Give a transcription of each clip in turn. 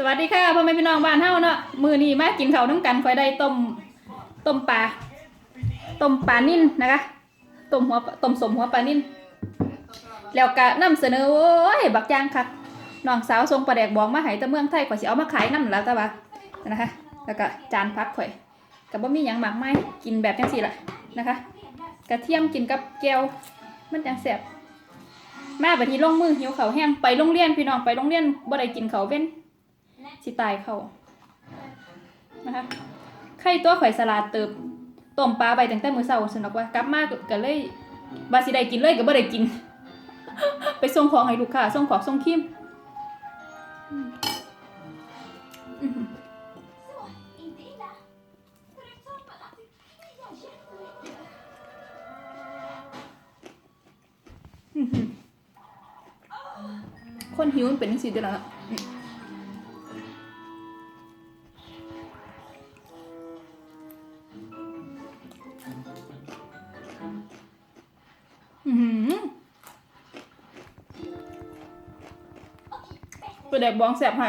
สวัสดีค่ะพ่อแม่พี่น้องบ้านเฮาเนาะมือนี้มากินข้าวน้ำกันคอยได้ต้มต้มปลาต้มปลานิ่นนะคะต้มหัวต้มสมหัวปลานิ่นแล้วก็นำเสนอโอ้ยบักย่างคักน้องสาวทรงปลาแดกบองมาห้แตะเมืองไทยข่อยสิเอามาขายนํแล้วต่ว่านะคะ แล้วก็จานพักข่อยก็บ่มีหยังมากมายกินแบบจังซี่ละนะคะ กระเทียมกินกับแก้วมันจังแซ่บมาบัดนี้ลงมือหิวเขาแห้งไปโรงเรียนพี่น้องไปโรงเรียนบ่ได้กินเขาเว้น สิตายเขานะคะไข่ตัวข่อยสลัดเติบต้มปลาไปตั้งแต่มื้อเช้าสนอกว่ากลับมาก็เลยว่าสิได้กินเลยก็บ่ได้กิน ไปส่งของให้ลูกค้าส่งของส่งครีมอืมอืม Så, inte illa. Förutom att det kliar jättemycket. อืมคนหิวมันเป็นจังซี่เด้อล่ะ ปลาแดกบ้องแซ่บให้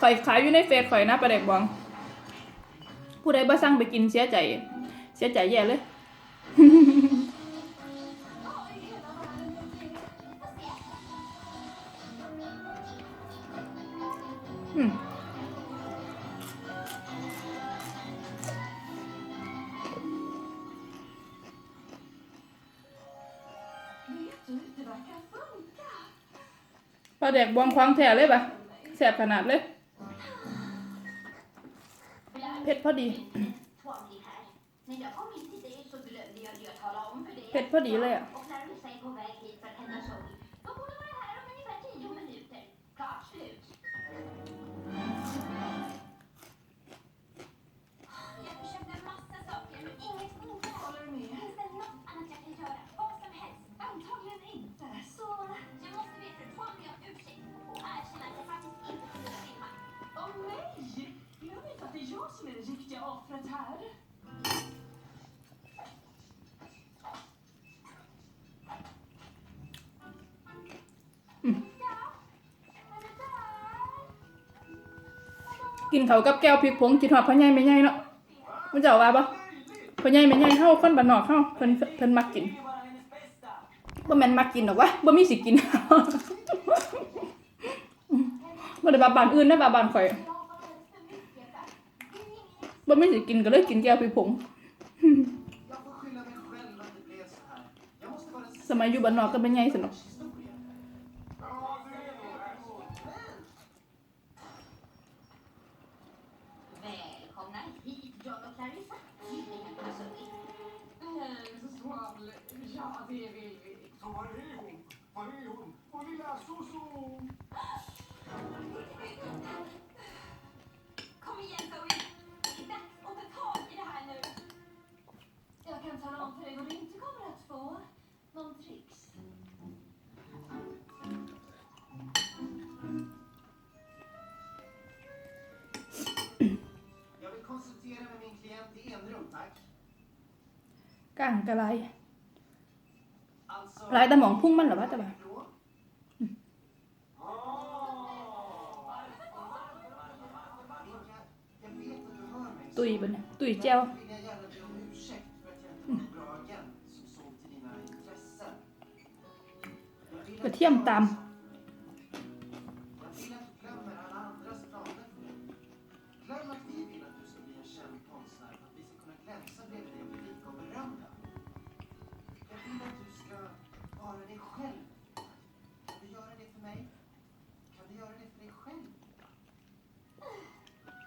ข่อยขายอยู่ในเฟซข่อยนะปลาแดกบ้อง ผู้ใดบ่สั่งไปกินเสียใจ เสียใจแย่เลย อืมาแดกบวงควางแถเลยปะแสบขนาดเลยเผ็ดพอดีเผ็ดพอดีเลยอะ Hej! Glöm inte att det är jag som är det riktiga offret här. Ja, är du där? กินเขาวกับแก้วพริกผงกินหอดพ่อใหญ่ไม่ใหญ่เนาะมันจะเอาว่าปะพ่อใหญ่ไม่ใหญ่เฮาคนบ้านนอกเฮาเพิ่นเพิ่นมักกินบ่แม่นมักกินหรอกวะบ่มีสิกิน บ่ได้บาบ้านอื่นนะบาบ้านข่อย Jag har varit för mycket där. Det är บ่ไม่สิกินก็เลยกินแก้วพี่ผงสมัยอยู่บ้านนอกก็เป็นไงสนุก ก้างกะไรลายตาหมองพุ่งมันหรอวะตาบ่ตุยบนตุยเจ้าก็เทียมตาม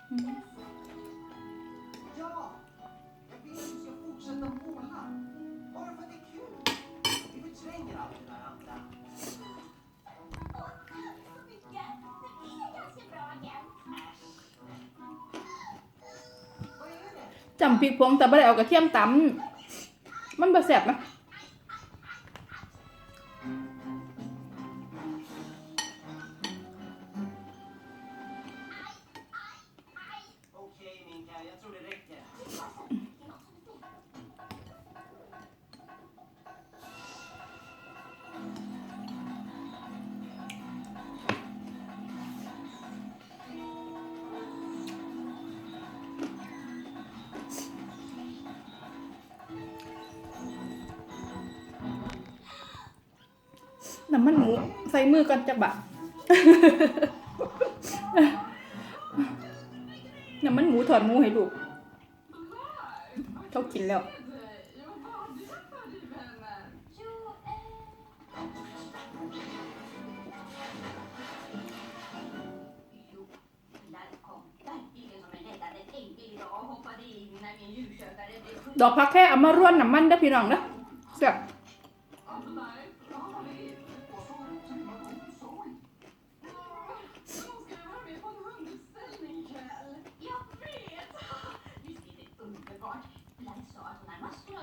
Ja! Jag vill att du ska fortsätta måla. Bara för att det är kul. Vi förtränger allt det där andra. Åh, tack så mycket. Du är ganska bra agent. Vad är det? จ น้ำมันหมูใส่มือก่อนจะกบะน้ำมันหมูถอดหมูให้ดูกเขากินแล้วดอกพักแค่เอามาร่วนน้ำมันได้พี่น้องนะ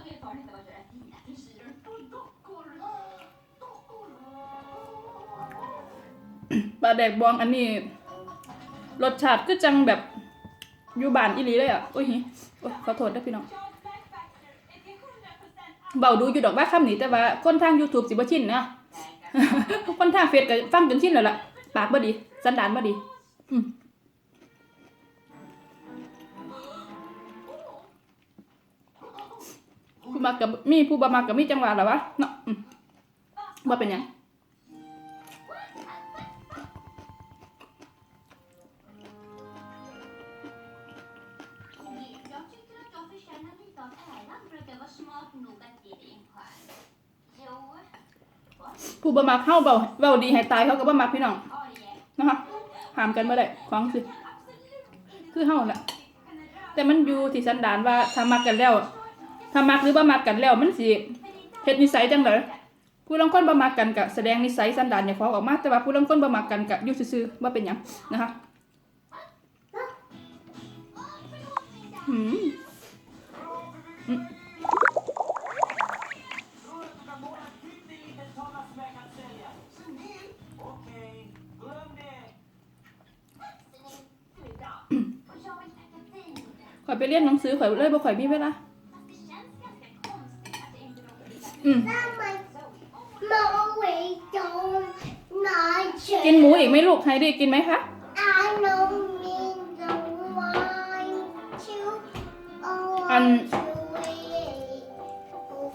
hon har massor av erfarenhet av att göra fina frisyrer. Och dockor. Dockor. ปลาแดกบองอันนี้รสชาติก็จังแบบอยู่บ้านอีหลีเลยอะโอ้ยหิโอ้ยขอโทษเด้อพี่น้องเบาดูอยู่ดอกว่าคำนี้แต่ว่าคนทาง YouTube สิบ่ชินนะคนทางเฟซก็ฟังจนชินแล้วล่ะ ปากบ่ดี สันดานบ่ดี อืม ผู้มักกับมีผู้บ่มักกับมีจังหวะล่ะวะเนาะอืมบ่เป็นยังผู้บ่มักเฮาเบาเว้าดีให้ตายเขาก็บ่มักพี่น้องนะคะหามกันบ่ได้ของสิคือเฮาน่ะแต่มันอยู่ที่สันดานว่าถ้ามักกันแล้ว ถ้ามักหรือบ่มักกันแล้วมันสิเฮ็ดนิสัยจังไดผู้ลางคนบ่มักกันก็แสดงนิสัยสันดานอย่าของออกมาแต่ว่าผู้ลางคนบ่มักกันก็อยู่ซื่อๆบ่เป็นหยังนะคะอืมข่อยไปเรียนหนังสือข่อยเลยบ่ข่อยมีเวลา Fast det känns ganska konstigt att jag inte råkade hitta อืม Zoe. Mommy don't not กินหมูอีกไหมลูกไฮดี้กินไหมคะ I know me don't want to oh Um, to wait. Oh,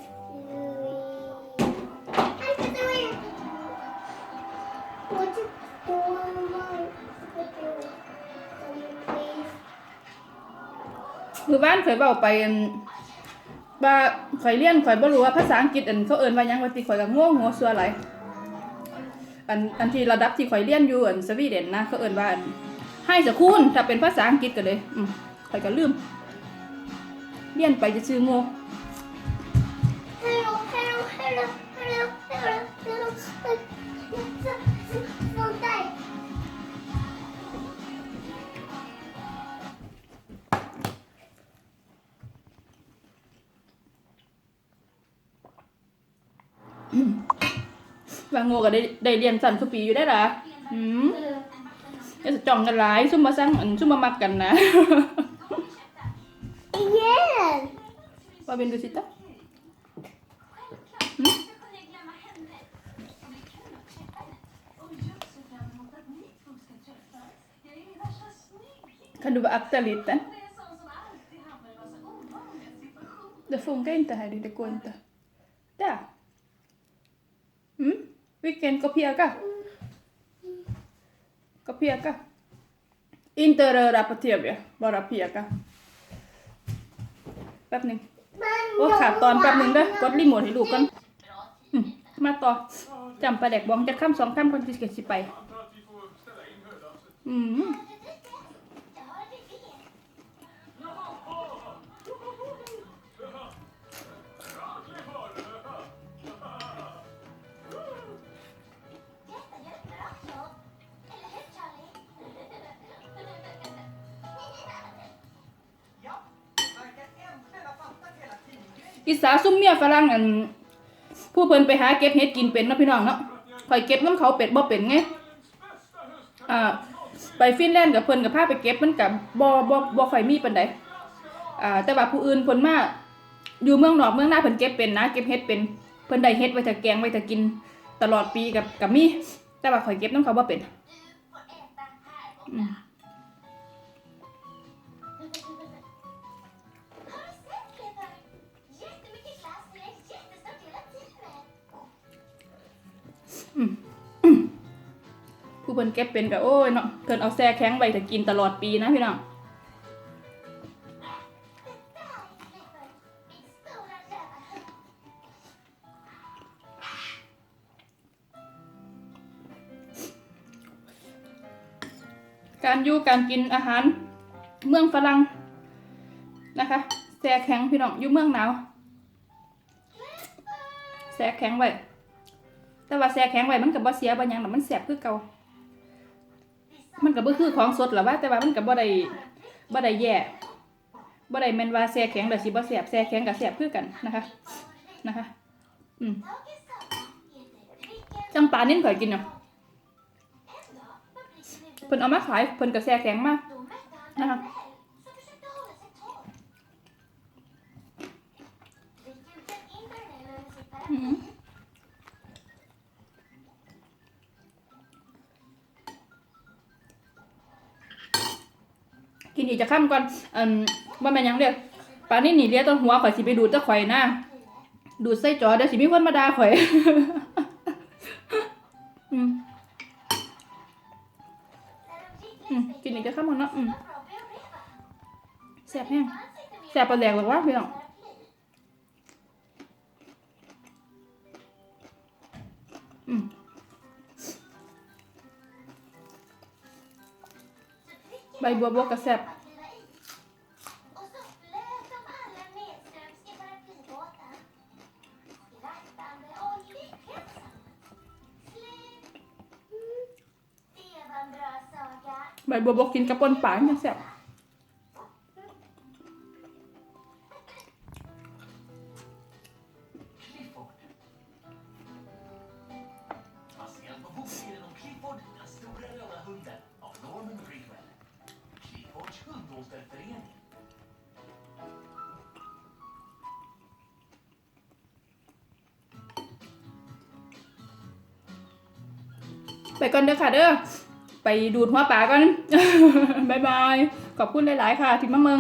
I'm just doing what you doing please มือบ้านข่อยเว้าไปอันว่าข่อยเรียนข่อยบ่รู้ว่าภาษาอังกฤษอันเขาเอิ้นว่าหยังว่าติข่อยก็งงหัวซัวหลาย อันอันที่ระดับที่ข่อยเรียนอยู่อันสวีเดนนะเขาเอิ้นว่าให้สกุลถ้าเป็นภาษาอังกฤษก็เลยอืมข่อยก็ลืมเรียนไปจะชื่อโง่ Hello, hello, hello, hello, hello, hello. ว่าโง่ก็ได้ได้เรียนสั้นทุกปีอยู่ได้อล่ะอืมอย่าจะจ้องกันหลายซุ่มมาสั่งอันซุ่มมามักกันนะ Yes. ว่าเป็นดูสิตะ Självklart. Hur kunde jag glömma henne? Det blir kul att träffa henne. Och jag ser fram emot att ni två ska träffas. Jag är värsta snygging. คันดูว่าอักตะลิตะ Hon är en sån som alltid hamnar i massa ovanliga situationer. Det funkar inte här, det går inte. Där. Mm. Vilken kopiera? Kopiera. Inte röra på TV, bara peka. แป๊บหนึ่งโอ้ขาดตอนแป๊บหนึ่งเด้อกดรีโมทให้ลูกก่อนอืมมาต่อจำปลาแดกบองจะข้ามสองข้ามคนที่เกิดสิไป อืม อิสาซุ่มเมียฝรั่งอันผู้เพิ่นไปหาเก็บเห็ดกินเป็นนะพี่น้องเนาะข่อยเก็บน้ำเขาเป็ดบ่เป็นไงอ่าไปฟินแลนด์กับเพิ่นกับพาไปเก็บมันกับบ่บ่บ่ค่อยมีปานใดอ่าแต่ว่าผู้อื่นเพิ่นมาอยู่เมืองนอกเมืองหน้าเพิ่นเก็บเป็นนะเก็บเห็ดเป็นเพิ่นได้เห็ดไว้ถ้าแกงไว้ถ้ากินตลอดปีกับกับมีแต่ว่าข่อยเก็บน้ำเขาบ่เป็น Du får ผู้เพิ่นเก็บเป็นก็โอ้ยเนาะเพิ่นเอาแซ่แข็งไว้ถ้ากินตลอดปีนะพี่น้องการอยู่การกินอาหาร เมืองฝรั่งนะคะแซ่แข็งพี่น้องอยู่เมืองหนาวแซ่แข็งไว้แต่ว่าแซ่แข็งไว้มันก็บบ่เสียบ่หยังหรอกมันแซ่บคือเก่า มันก็บ่คือของสดหรอว่า แต่ว่ามันก็บ่ได้บ่ได้แย่บ่ได้แม่นว่าแซ่แข็งแต่สิบ่แซ่บแซ่แข็งก็แซ่บคือกันนะคะนะคะ อืมจังปลานิ่นข่อยกินเนาะเพิ่นเอามาขายเพิ่นก็แซ่แข็งมากนะคะ อีกจะข้ามก่อนอืมว่าแม่นยังเด้อปลานี่หนีเลี้ยต้นหัวข่อยสิไปดูดตะข่อยหน้าดูดใส่จอเดี๋ยวสิมีคนมาด่าข่อยอืม När de gick Mm, längs กินอีกจะข้ามก่อนเนาะอืมแซ่บแห้งแซ่บปลาแดกหรอกวะพี่น้องอืมใบบัวบวกกระแซบ ใบบัวบกินกระป่นป่าเนี่ยแซ่บไปก่อนเด้อค่ะเด้อ ไปดูดหัวป่าก่อน บ๊ายบาย ขอบคุณหลาย ๆ ค่ะ ที่มาเมือง